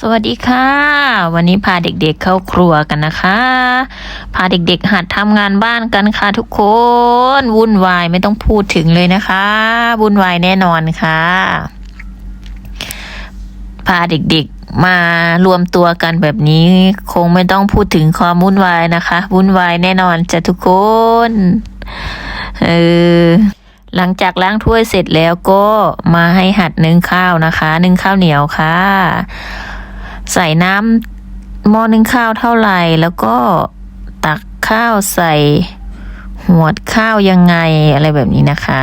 สวัสดีค่ะ วันนี้พาเด็กๆเข้าครัวกันนะคะ พาเด็กๆ หัดทำงานบ้านกันค่ะทุกคน วุ่นวายไม่ต้องพูดถึงเลยนะคะ วุ่นวายแน่นอนค่ะ พาเด็กๆมารวมตัวกันแบบนี้ คงไม่ต้องพูดถึงความวุ่นวายนะคะ วุ่นวายแน่นอนจ้ะทุกคนเออหลังจากล้างถ้วยเสร็จแล้วก็มาให้หัดนึ่งข้าวนะคะ นึ่งข้าวเหนียวค่ะ ใส่น้ำหม้อนึ่งข้าวเท่าไหร่แล้วก็ตักข้าวใส่หัวดข้าวยังไงอะไรแบบนี้นะคะ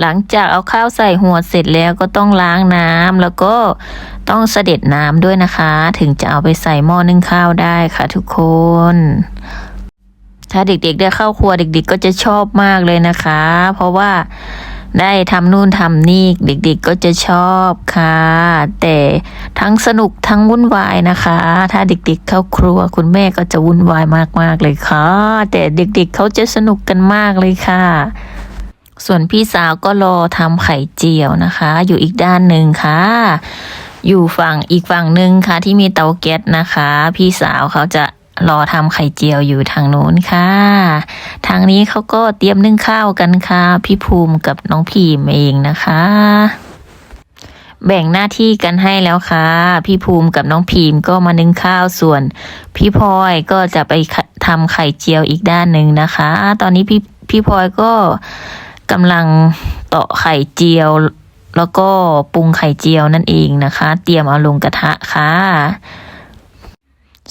หลังจากเอาข้าวใส่หัวดเสร็จแล้วก็ต้องล้างน้ำแล้วก็ต้องเสด็จน้ำด้วยนะคะ ถึงจะเอาไปใส่หม้อนึ่งข้าวได้ค่ะทุกคน ถ้าเด็กๆได้เข้าครัวเด็ก ๆ ก็จะชอบมากเลยนะคะ เพราะว่า ได้ทำนู่นทำนี่เด็กๆก็จะชอบค่ะ แต่ทั้งสนุกทั้งวุ่นวายนะคะ ถ้าเด็กๆเข้าครัวคุณแม่ก็จะวุ่นวายมากๆเลยค่ะ แต่เด็กๆเขาจะสนุกกันมากเลยค่ะ ส่วนพี่สาวก็รอทำไข่เจียวนะคะ อยู่อีกด้านหนึ่งค่ะอยู่ฝั่งอีกฝั่งหนึ่งค่ะที่มีเตาแก๊สนะคะ พี่สาวเขาจะ รอทำไข่เจียวอยู่ทางโน้นค่ะ ทางนี้เขาก็เตรียมนึ่งข้าวกันค่ะ พี่ภูมิกับน้องพีมเองนะคะ แบ่งหน้าที่กันให้แล้วค่ะ พี่ภูมิกับน้องพีมก็มานึ่งข้าวส่วน พี่พลอยก็จะไปทำไข่เจียวอีกด้านหนึ่งนะคะ ตอนนี้พี่พี่พลอยก็กำลังเตาะไข่เจียวแล้วก็ปรุงไข่เจียวนั่นเองนะคะ เตรียมเอาลงกระทะค่ะ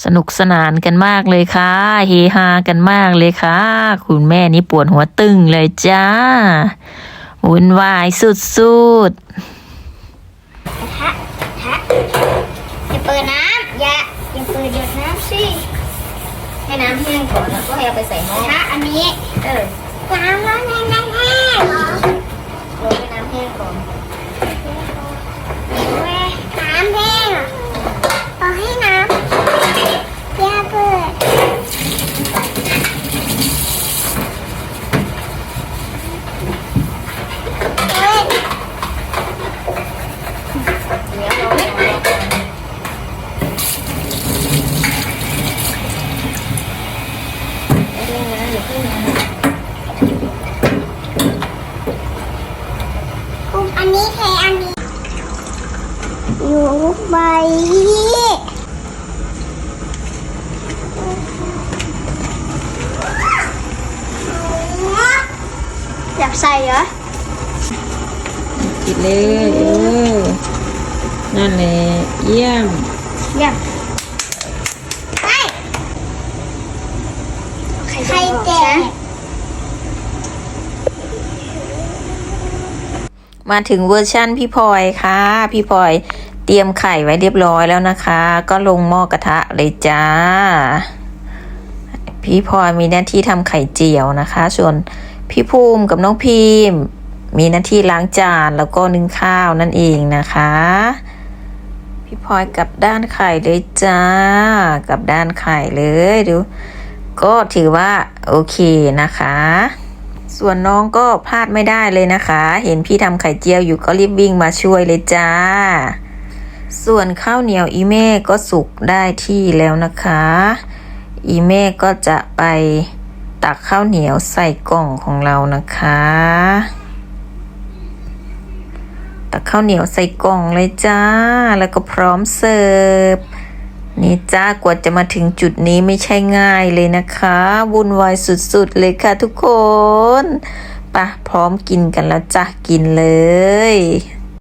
สนุกสนานกันมากเลยค่ะ เฮฮากันมากเลยค่ะ คุณแม่นี่ปวดหัวตึงเลยจ้าวุ่นวายสุดๆอย่าเปิดน้ำอย่าอย่าเปิดหยดน้ำสิให้น้ำแห้งก่อนแล้วก็ให้เอาไปใส่หม้อถ้าอันนี้ เออน้ำร้อนแน่แน่แน่เหรอโรยด้วยน้ำแห้งก่อน เว้ยน้ำแห้งอะเอาให้น้ำอย่าเปิดเว้ย เดี๋ยวเราให้เอาก่อนไม่ได้นะอย่าเพิ่งนะ คุมอันนี้เทอันนี้ อยู่ใบนี้ อยากใส่เหรอปิดเลยเออนั่นแหละเยี่ยมอยากไปใครแตกมาถึงเวอร์ชั่นพี่พลอยค่ะ พี่พลอยเตรียมไข่ไว้เรียบร้อยแล้วนะคะ ก็ลงหม้อกระทะเลยจ้า พี่พลอยมีหน้าที่ทำไข่เจียวนะคะ ส่วน พี่ภูมิกับน้องพิมพ์ มีหน้าที่ล้างจานแล้วก็นึ่งข้าวนั่นเองนะคะ พี่พลอยกลับด้านไข่เลยจ้ากลับด้านไข่เลยดู ก็ถือว่าโอเคนะคะ ส่วนน้องก็พลาดไม่ได้เลยนะคะ เห็นพี่ทำไข่เจียวอยู่ก็รีบวิ่งมาช่วยเลยจ้า ส่วนข้าวเหนียวอีเม่ก็สุกได้ที่แล้วนะคะ อีเม่ก็จะไป ตักข้าวเหนียวใส่กล่องของเรานะคะ ตักข้าวเหนียวใส่กล่องเลยจ้า แล้วก็พร้อมเสิร์ฟ นี่จ้ากว่าจะมาถึงจุดนี้ไม่ใช่ง่ายเลยนะคะ วุ่นวายสุดๆเลยค่ะทุกคนปะพร้อมกินกันแล้วจ้ะกินเลย